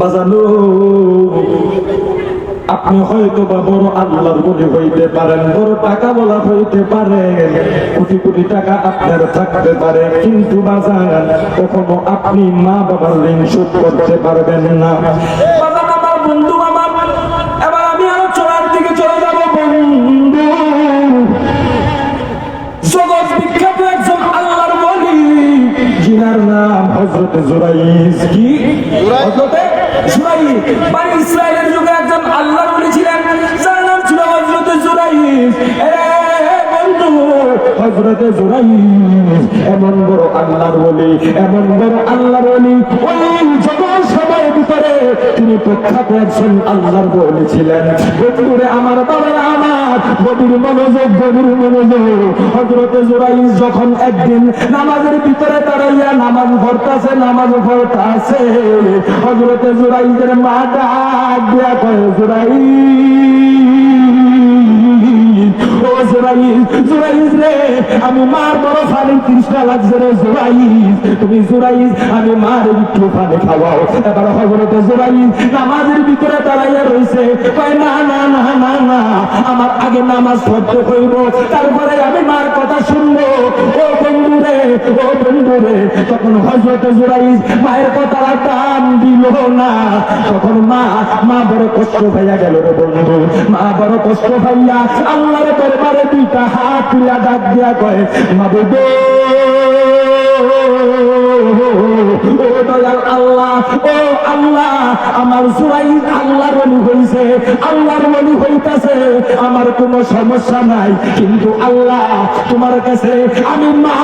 বাজানো। আপনি হয়তো বা বড় আল্লাহর বলি হইতে পারেন বড় টাকা বলা হইতে পারেন কোটি কোটি টাকা আপনার থাকতে পারে কিন্তু বাজার কখনো আপনি মা বাবার ঋণ শোধ করতে পারবেন না। যিনার নাম হজরত জুরাইজ কি? হজরতে জুরাইজ এমন বড় আল্লাহর বলি এমন বড় আল্লাহর বলি ওই ভিতরে তিনি প্রখ্যাত একজন আল্লাহর বলেছিলেন আমার বাবা গভীর মনোযোগ গভীর মনোযোগ। হজরতে যখন একদিন নামাজের ভিতরে দাঁড়াইয়া নামাজ ভরতাছে নামাজ ভরতাছে হজরতে জোরাইজের মা ডাক দিয়া কয় জোরাই ও জোরাইজ জোরাইজ রে, আমি মার বড় ফানি তৃষ্ণা লাগছে রে জোরাইজ। তুমি জোরাইজ, আমি মার একটু ফানি খাওয়াও। এবার হজরতে জোরাইজ, নামাজের ভিতরে দাঁড়াইয়া রইছে। কয়, না না না না না, আমার আগে নামাজ পড়তে হইব, তারপরে আমি মার কথা শুনব। ও বন্ধু রে, ও বন্ধু রে, তখন হজরতে জোরাইজ মায়ের কথা কান দিল না। তখন মা মা বড় কষ্ট ভাইয়া গেল রে বন্ধু, মা বড় কষ্ট ভাইয়া আল্লাহর দরবারে দুইটা হাত তুলা ডাক দিয়া কয় মা গো আল্লাহ আমার আল্লাহর বলি আমার কোনো সমস্যা নাই, কিন্তু আল্লাহ তোমার কাছে, আমি মা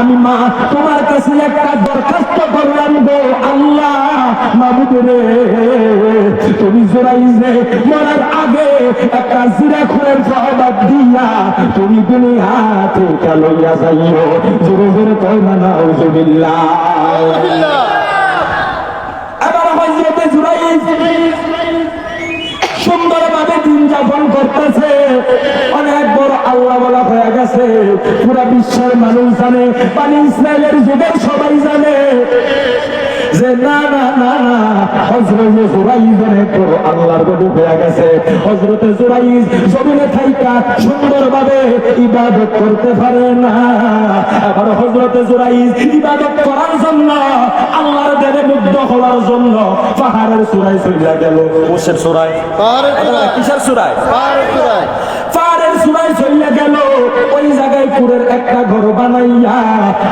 আমি মা, তোমার কাছে একটা দরখাস্ত করলাম গো আল্লাহ, মাবুদ রে। তুমি জোরাইছে মরার আগে একটা জিরা খুঁড়ের জবাব দিয়া তুমি দুনিয়া থেকে লইয়া যাইও। জোরে জোরে কয় না জুরাইজ সুন্দরভাবে দিন যাপন করতেছে। অনেক বড় আল্লাহ বলা হয়ে গেছে। পুরা বিশ্বের মানুষ জানে পানি ইসরায়েলের যুগের সবাই জানে যে না না না না হজরতে জুরাইজ অনেক আল্লাহর বধু হয়ে গেছে। হজরতে জুরাইজ জমিনে থাইকা সুন্দরভাবে ইবাদত করতে পারে না। এবার হজরতে জুরাইজ ইবাদত করার জন্য আল্লাহর দেবে মুগ্ধ হওয়ার জন্য পাহাড়ের সুরাই চলিয়া গেল। কোষের সুরাই কিসের সুরাই পাহাড়ের পুরের একটা ঘর বানাইয়া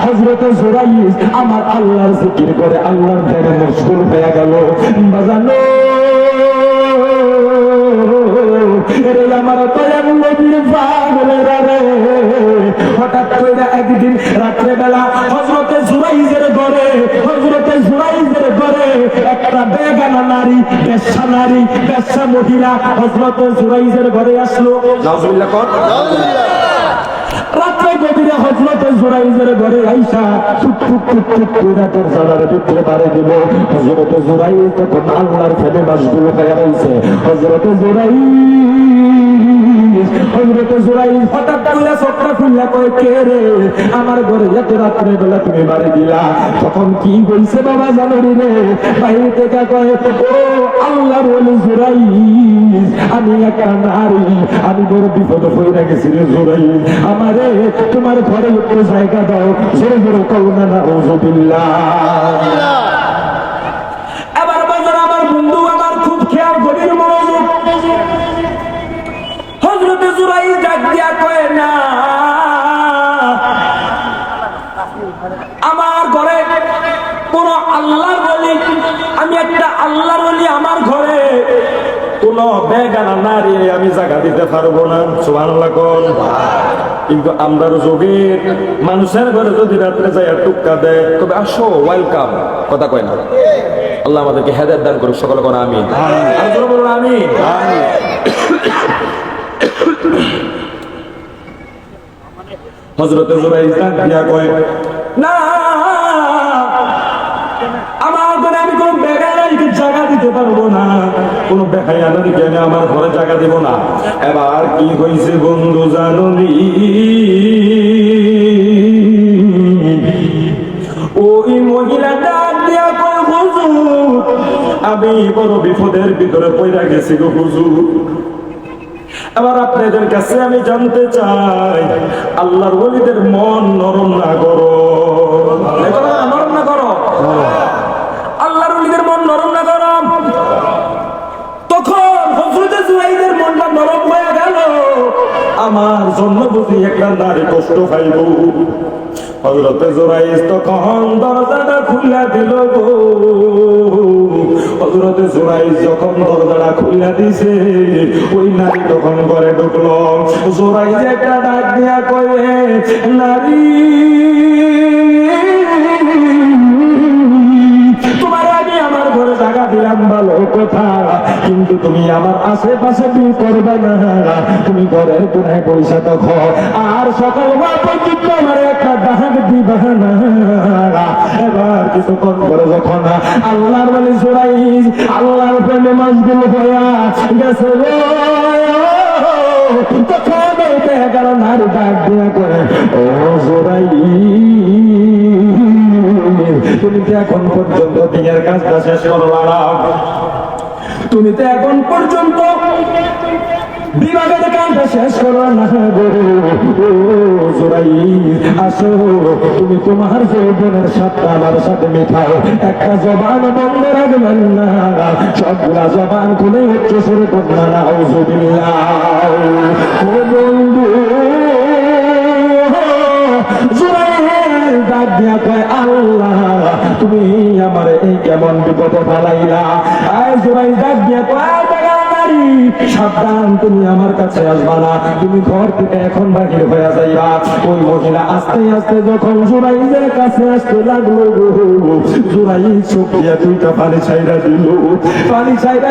হজরতে জুরাইজ আমার আল্লাহর জিকির করে আল্লাহর দেবে মশগুল হয়ে গেল। বাজানো রে আমার নবীর পাগলেরা রে। হঠাৎ করে একদিন রাত্রে বেলা হজরতে জুরাইজের ঘরে হজরতে জুরাইজের ঘরে একটা বেগানা নারী বেশ্যা নারী বেশ্যা মহিলা হজরতে জুরাইজের ঘরে আসলো। নাউজুবিল্লাহ কর। রাত্রে গভীরে হজরতে জোরাইজের ঘরে আইসা টুক টুক টুক টুক করে তোর জানার ভিতরে পারে দিল হজরতে জোরাইজ তখন আল্লাহর ফেলে মাসগুলো খাইয়া রয়েছে হজরতে জোরাইজ হঠাৎ খুললা কয়ে, কে রে? আমার ঘরে বেলা তুমি বাড়ি দিলা। তখন কি বলছে বাবা রে? বাইরে থেকে কয়ে, ও আমি একটা নারী, আমি বড় বিপদ হয়ে গেছি রে জোরাইজ আমারে তোমার ঘরে জায়গা দাও জোরে জোরে কৌনা না এবার দিয়া কয় না। আমার ঘরে কোন আল্লাহর বলি আমি একটা আল্লাহর বলি আমার ঘরে। কোন বেগানা আমি জায়গা দিতে কিন্তু আমরা যোগের মানুষের ঘরে যদি রাত্রে ওয়েলকাম কথা কয় না। আল্লাহ আমাদেরকে হেদায়ত দান করুক, সকলে কোন আমিন। আর জোরে বলুন আমিন হজরতে কয়, না, আমার ঘরে আমি কোন দিতে পারব না। কোন ঘরে জায়গা দিব না। এবার কি হয়েছে বন্ধু জানুনি? ওই মহিলাটা আমি বড় বিপদের ভিতরে পড়া গেছি গো হুজুর। এবার আপনাদের কাছে আমি জানতে চাই, আল্লাহর ওলিদের মন নরম না করো নরম না করো আল্লাহর ওলিদের মন নরম না গরম? তখন হজরতে জুয়াইদের মনটা নরম হয়ে গেল। আমার জন্য বুঝি একটা নারী কষ্ট পাইব। হজরতে জোরাইস তখন দরজাটা খুলে দিল গো। হজরতে জোরাইস যখন দরজাটা খুলে দিছে ওই নারী তখন ঘরে ঢুকলো। জোরাইস একটা ডাক দিয়া কয়ে নারী কথা। কিন্তু তুমি আমার আশেপাশে বিয়ে করবে না। তুমি ঘরের কোনায় পয়সা দেখো আর সকাল আল্লাহর বলে জোড়াই আল্লাহর প্রেমে মজগুল হইয়া গেছে তুমি তো এখন পর্যন্ত বিয়ের কাজটা শেষ করলাম তুমি তো এখন পর্যন্ত বিভাগের কাজটা শেষ করো না গো। জোরাই আসো, তুমি তোমার যৌবনের সাথে, আমার সাথে মিঠাও। একটা জবান বন্ধ রাখবেন না, সবগুলা জবান খুলে উচ্চ সুরে কন্যা নাও জবিল্লাহ ও বন্ধু আল্লাহ, তুমি আমার এই কেমন বিপদে ফালাইলা? আয় জুরাইল ডাক দিয়া কয় সাবধান, তুমি আমার কাছে আসবা না। তুমি ঘর থেকে এখন বাহির হয়ে যাইবা। ওই মহিলা আস্তে আস্তে যখন জুরাইলের কাছে আসতে লাগল জুরাইল চোখ দিয়া দুইটা পানি ছাইরা দিল। পানি ছাইরা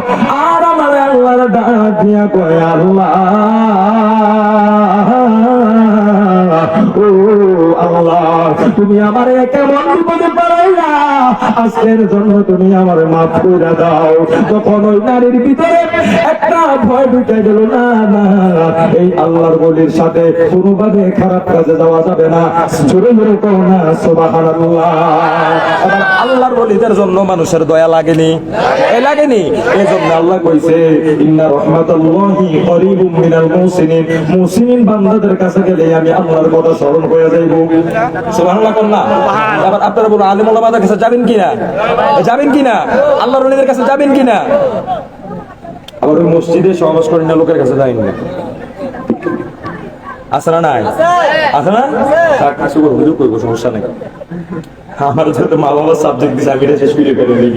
দিয়া কয় আল্লাহ। ও আল্লাহ তুমি আমার কেমন বিপদে পারাইলা আজকের জন্য তুমি আমার মাফ করে দাও। তখন ওই নারীর ভিতরে একটা ভয় ঢুকে গেল, না না এই আল্লাহর বলির সাথে কোনোভাবে খারাপ কাজে যাওয়া যাবে না। কও না আল্লাহর বলিদের জন্য মানুষের দয়া লাগেনি? এ লাগেনি? এই জন্য আল্লাহ কইছে, ইন্না রহমাতুল্লাহি করিবুম মিনাল মুহসিনিন। মুহসিনিন বান্দাদের কাছে গেলে আমি আল্লাহর কথা স্মরণ করে যাইব। সুবহানাল্লাহ না। আবার আপনারা বলুন আলিম ওলামাদের কাছে যাবেন কিনা? যাবেন কিনা? আল্লাহর ওলিদের কাছে যাবেন কিনা? আবার ওই মসজিদে সমাবেশ করেন না লোকের কাছে যাইন না আছে না নাই? আছে। না? থাক কিছু হুজুর করব সমস্যা নেই। আমার যেহেতু মা বাবার সাবজেক্ট দিছে আমি এটা শেষ করে করে দিই।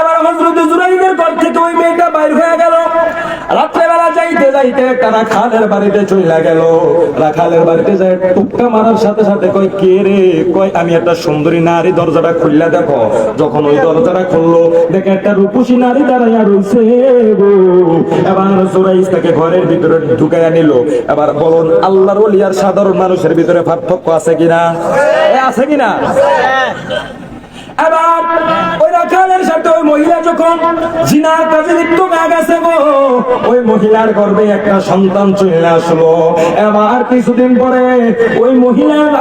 এবার হজরত জুরাইদের ঘর থেকে ওই মেয়েটা বাইর হয়ে গেল। রাত্রেবেলা যাইতে যাইতে একটা রাখালের বাড়িতে চলে গেল। রাখালের বাড়িতে যায় টুকটা মারার সাথে সাথে কয়, কে রে? কয়, আমি একটা সুন্দরী নারী দরজাটা খুললা দেখো। যখন ওই দরজাটা খুললো, দেখে একটা রূপসী নারী দাঁড়াইয়া রইছে গো। এবার জোরাইস তাকে ঘরের ভিতরে ঢুকাইয়া নিল। এবার বলুন, আল্লাহর ওলি আর সাধারণ মানুষের ভিতরে পার্থক্য আছে কিনা? আছে কিনা? ওই রাখালের সাথে ওই মহিলা যখন জিনার লিপ্ত হয়ে গেছে গো, ওই মহিলার গর্ভে একটা সন্তান চলে আসলো। এবার কিছুদিন পরে ওই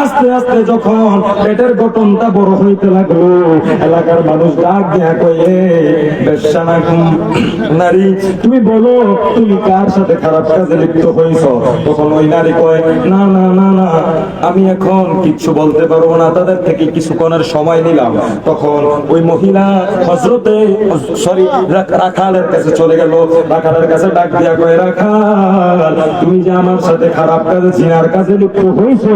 আস্তে আস্তে যখন পেটের গঠনটা বড় হইতে লাগল, এলাকার মানুষ ডাক দিয়া নারী, তুমি বলো, তুমি কার সাথে খারাপ কাজে লিপ্ত হয়েছ তখন ওই নারী কয়, না না না না, আমি এখন কিচ্ছু বলতে পারব না, তাদের থেকে কিছুক্ষণের সময় নিলাম। তখন ওই মহিলা হজরতে সরি রাখালের কাছে চলে গেল। রাখালের কাছে ডাক দিয়া কয়, রাখাল, তুমি যে আমার সাথে খারাপ কাজে চিনার কাজে লিপ্ত হয়েছো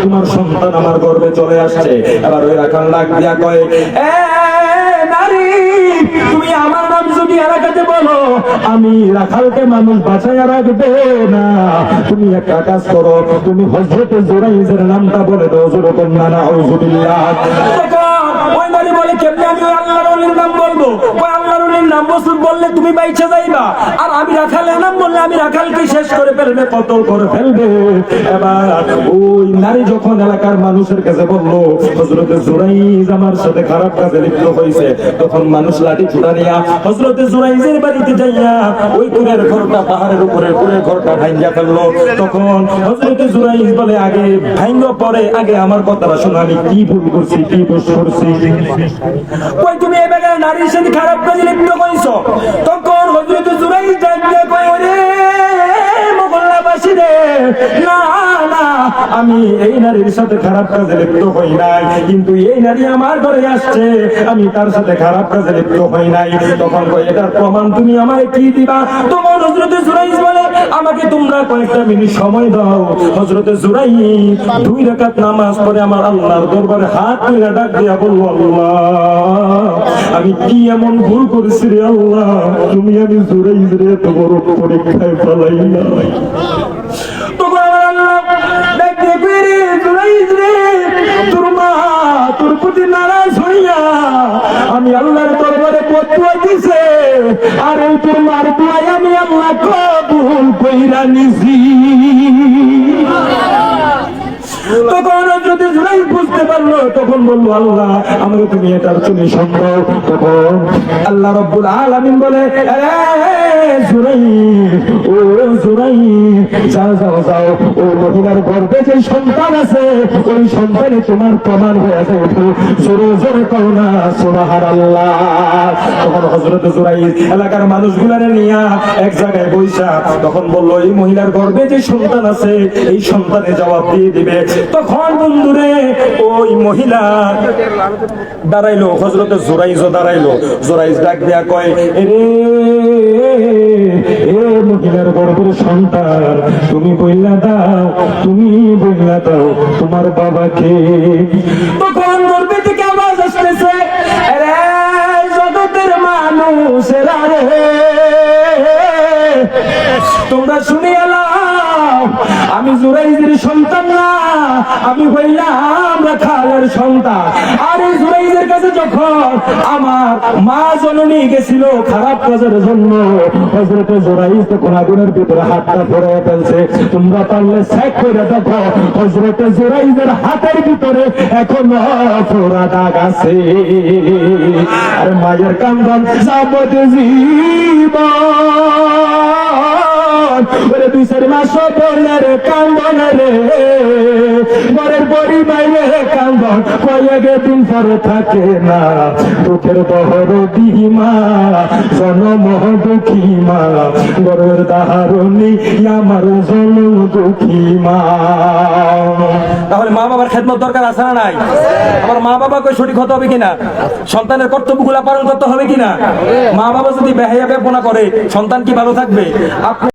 তোমার সন্তান আমার গর্বে চলে আসছে। এবার ওই রাখাল ডাক দিয়া কয় নারী তুমি আমার নাম যদি এলাকাতে বলো, আমি রাখালকে মানুষ বাঁচাইয়া রাখবে না। তুমি একটা কাজ করো, তুমি হজরত জোরাইজের নামটা বলে দাও, জোরে কন্যা না হুজুবিল্লাহ ওই বলে কেমনি আমি আল্লাহর নাম বলব? বছর বললে তুমি বাইচে যাইবা। আর আমি রাখাল নাম বললে আমি রাখালকে শেষ করে ফেলবে, কতল করে ফেলবে। এবার ওই নারী যখন এলাকার মানুষের কাছে বলল হজরতে জুরাইজ আমার সাথে খারাপ কাজে লিপ্ত হয়েছে। তখন মানুষ লাঠি ছুটা নিয়া হজরতে জুরাইজের বাড়িতে যাইয়া ওই কুরের ঘরটা, পাহাড়ের উপরে কুরের ঘরটা ভাঙ্গা ফেলল। তখন হজরতে জুরাইজ বলে, আগে ভাঙ্গ পরে, আগে আমার কথাটা শোনো, আমি কি ভুল করছি, কি দোষ করছি? কই তুমি এই বেগার নারীর সাথে খারাপ কাজে লিপ্ত কইছো তখন হজরত জুরাইজ ডাক দিয়ে কয় আমি এই নারীর সাথে খারাপ কাজে লিপ্ত হই নাই। কিন্তু এই নারী আমার ঘরে আসছে, আমি তার সাথে খারাপ কাজে লিপ্ত হই নাই। তখন এটার প্রমাণ তুমি আমায় কি দিবা? তোমার হজরত জুরাইজ বলে কয়েকটা মিনিট সময় দাও। হজরতে জুরাই দুই রাকাত নামাজ পড়ে আমার আল্লাহর দরবারে হাত তুলে ডাক দিয়া বলব আমি কি এমন ভুল করেছি রে আল্লাহ? তুমি আমি জুরাইজ রে পরীক্ষায় তোর প্রতি নারাজ হইয়া আমি আল্লাহর দরবারে বদুয়া দিছে। আর এই তোর মার কইরা বলল, আল্লাহ, আমাকে তুমি এটার তুমি সম্ভব আল্লাহ রব্বুল আলামিন বলে মহিলার তখন এক জায়গায় তখন বলল, এই মহিলার গর্ভে যে সন্তান আছে, এই সন্তানে জবাব দিয়ে দিবে। তখন বন্ধুরে, ওই মহিলা দাঁড়াইলো হজরত জোরাইজও দাঁড়াইলো। জোরাইজ ডাক দেয়া কয় রে এ মহিলার গর্ভের সন্তান, তুমি বইলা দাও, তুমি বইলা দাও, তোমার বাবাকে। তখন গর্বে থেকে আওয়াজ আসতেছে জগতের মানুষেরা তোমরা শুনে এলাম, আমি জুরাইজের সন্তান না আমি হইলাম রাখালের সন্তান। আর এই জুরাইজের কাছে যখন আমার মা জননী গেছিল খারাপ কাজের জন্য হজরতে জোরাইজ তখন আগুনের ভিতরে হাতটা পরে ফেলছে। তোমরা পারলে চেক করে দেখো হজরতে জোরাইজের হাতের ভিতরে এখনও পোড়া দাগ আছে। আর মায়ের কান্দন যাবত জীবন ওরে দুই চার মাস বোনের কান্দন রে। ঘরের বড়ি মাইয়ে কান্দন কয়েক দিন পরে থাকে না। দুঃখের বহর দিমা জনম দুঃখী মা ঘরের দাহারণী, আমার জন দুঃখী মা তাহলে মা বাবার খেদমত দরকার আছে না নাই? আমার মা বাবাকে সঠিক হতে হবে কিনা? সন্তানের কর্তব্যগুলা পালন করতে হবে কিনা? মা বাবা যদি বেহাইয়া বেপনা করে, সন্তান কি ভালো থাকবে? আপনি